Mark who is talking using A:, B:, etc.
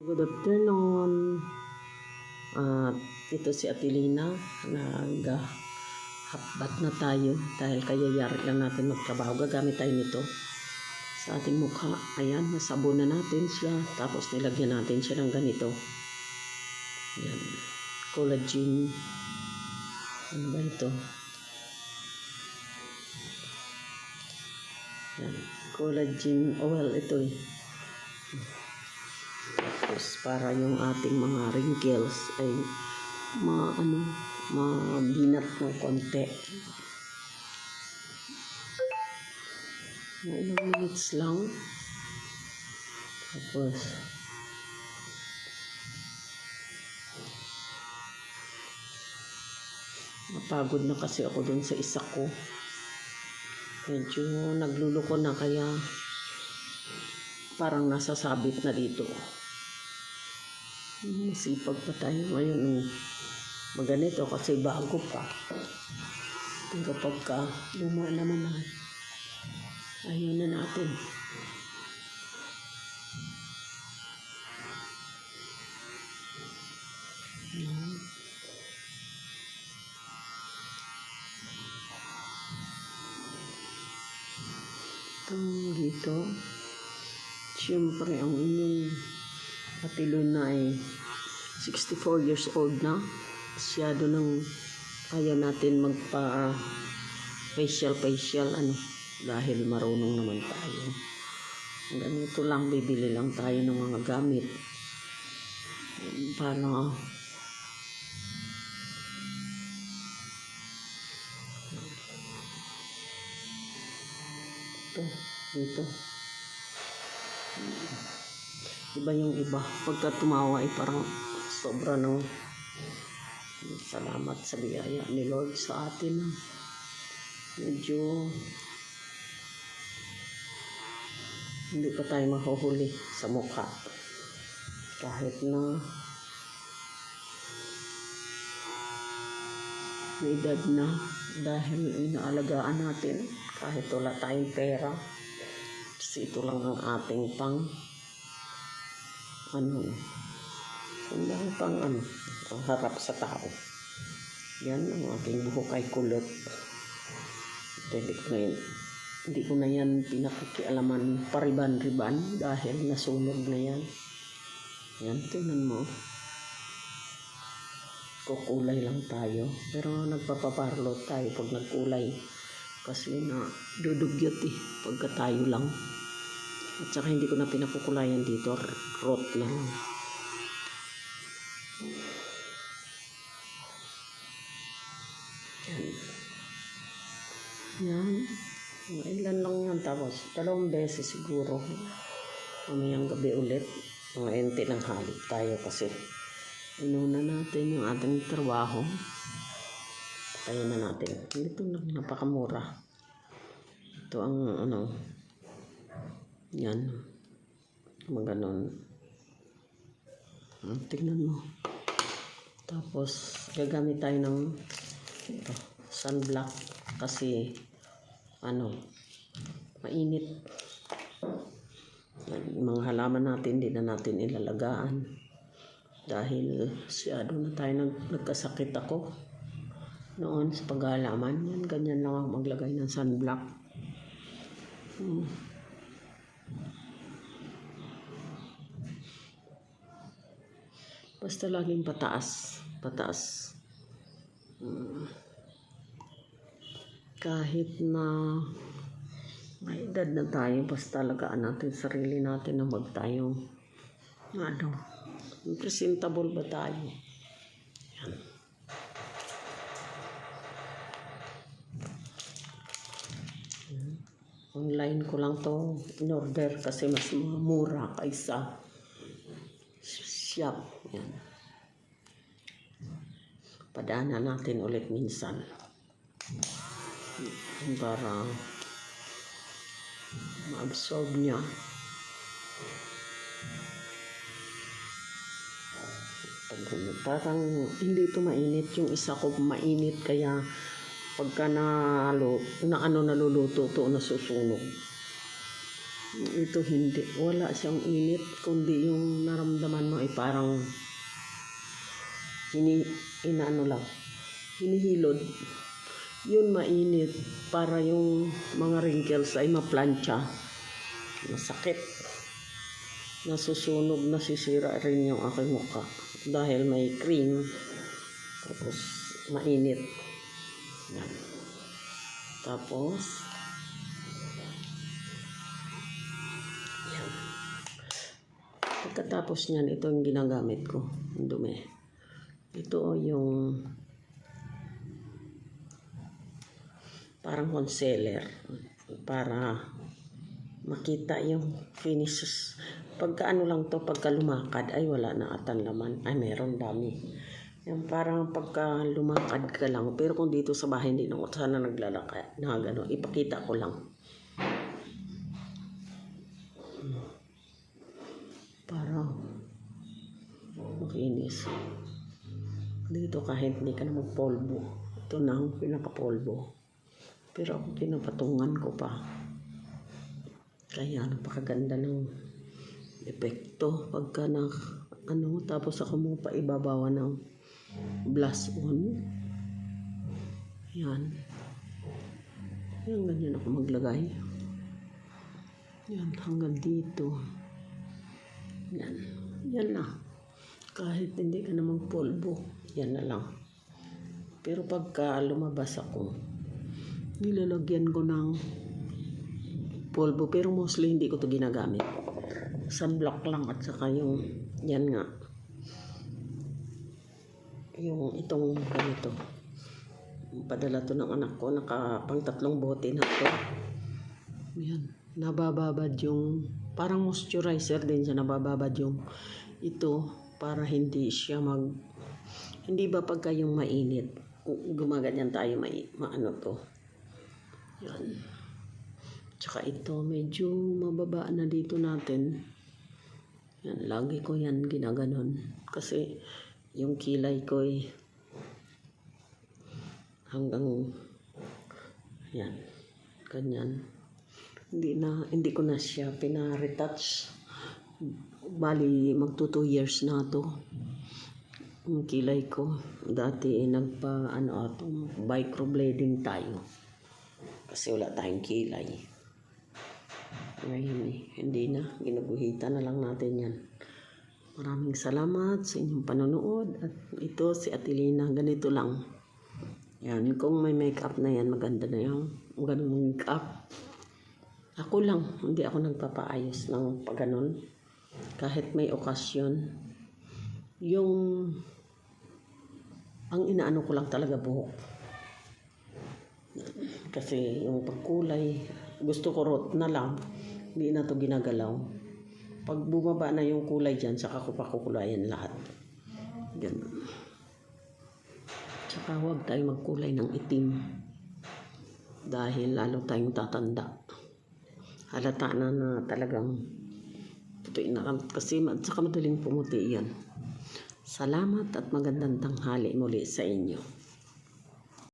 A: Good afternoon. At ito si Atilina. Nag ah, hapbat na tayo dahil kayayari lang natin magtrabaho. Gagamit tayo nito sa ating mukha. Ayan, nasabon na natin siya. Tapos nilagyan natin siya ng ganito. Ayan. Collagen. Ano ba ito? Ayan. Collagen oil ito eh. Tapos para yung ating mga wrinkles ay ma ano, mabinat ng konti. Mga ilang minutes lang. Tapos napagod na kasi ako dun sa isa ko. Medyo nagluluko na kaya parang nasasabit na dito. Masipag pa tayo ngayon ng maganito kasi bago pa. Pero kapag ka luma naman na, ayaw na natin. Itong dito, siyempre ang inyong Patilo na ay 64 years old na. Masyado nang ayaw natin magpa facial facial ano dahil marunong naman tayo. Ganito lang bibili lang tayo ng mga gamit. Para ito, dito. Iba yung iba. Pagka tumawa ay parang sobra ng salamat sa biyaya ni Lord sa atin. Medyo hindi pa tayo mahuhuli sa mukha. Kahit na may edad na dahil inaalagaan natin kahit wala tayong pera. Kasi ito lang ang ating pang ano, lang pang ano, ang harap sa tao. Yan ang aking buhok ay kulot. Hindi ko na yan, hindi ko na yan pinakikialaman pariban-riban dahil nasunog na yan. Yan, tingnan mo. Kukulay lang tayo. Pero nagpapaparlo tayo pag nagkulay. Kasi na dudugyot eh, pagka tayo lang. At saka hindi ko na pinapukulayan dito. Rot lang. Yan. Yan. Mga ilan lang yan. Tapos, dalawang beses siguro. Mamayang gabi ulit. Mga ente ng halik tayo kasi inuna natin yung ating trabaho. Tayo na natin. Ito lang, napakamura. Ito ang ano, yan. Mga ganon. Hmm, tignan mo. Tapos, gagamit tayo ng ito, sunblock kasi ano, mainit. Yung mga halaman natin, hindi na natin ilalagaan. Dahil siyado na tayo nag, nagkasakit ako noon sa paghalaman. Yan, ganyan lang ang maglagay ng sunblock. Hmm. Basta laging pataas. Pataas. Mm. Kahit na may edad na tayo, basta alagaan natin sarili natin na mag tayo ano, presentable ba tayo? Yan. Online ko lang to in order kasi mas mura kaysa shop. Yan. Padana natin ulit minsan. Para ma-absorb niya. Parang hindi ito mainit. Yung isa ko mainit kaya pagka nalo, na ano naluluto to nasusunog. Ito hindi. Wala siyang init, kundi yung naramdaman mo parang hini, inaano lang, hinihilod. Yun mainit para yung mga wrinkles ay maplantsa. Masakit. Nasusunog, nasisira rin yung aking mukha. Dahil may cream. Tapos mainit. Tapos, yan. Pagkatapos niyan, ito yung ginagamit ko. Ang dumi. Ito yung parang concealer para makita yung finishes. Pagka ano lang to, pagka lumakad, ay wala na atan laman. Ay, meron dami. Yung parang pagka lumakad ka lang, pero kung dito sa bahay hindi na ako sana naglalakad, na gano'n, ipakita ko lang. Para makinis. Dito kahit hindi ka na magpolvo. Ito na ang pinakapolvo. Pero ako pinapatungan ko pa. Kaya napakaganda ng epekto pagka na ano tapos ako mo pa ibabawa ng blush on. Yan. Yan, ganyan ako maglagay. Yan, hanggang dito. Yan. Yan na. Kahit hindi ka naman polvo, yan na lang. Pero pagka lumabas ako, nilalagyan ko ng polvo. Pero mostly hindi ko to ginagamit. Sunblock lang at saka yung, yan nga. Yung itong ganito. Padala to ng anak ko. Naka pang tatlong bote na to. Yan. Nabababad yung, parang moisturizer din siya. Nabababad yung ito para hindi siya mag, hindi ba pagka yung mainit, gumaganyan tayo may, maano to. Yan. Tsaka ito, medyo mababa na dito natin. Yan, lagi ko yan ginaganon. Kasi yung kilay ko eh, hanggang, yan, ganyan. Hindi na, hindi ko na siya pina-retouch. Bali, magto 2 years na to. Yung kilay ko. Dati nagpa, ano ato, microblading tayo. Kasi wala tayong kilay. Ngayon eh, hindi na. Ginaguhitan na lang natin yan. Maraming salamat sa inyong panonood. At ito si Atilina, ganito lang. Yan, kung may makeup na yan, maganda na yung ganung makeup. Ako lang, hindi ako nagpapaayos ng pagganon. Kahit may okasyon. Yung, ang inaano ko lang talaga buhok. Kasi yung pagkulay, gusto ko rot na lang. Hindi na to ginagalaw. Pag bumaba na yung kulay dyan, saka ko pakukulayan lahat. Ganun. Tsaka huwag tayo magkulay ng itim. Dahil lalo tayong tatanda. Halata na na talagang puti na kasi at saka madaling pumuti yan. Salamat at magandang tanghali muli sa inyo.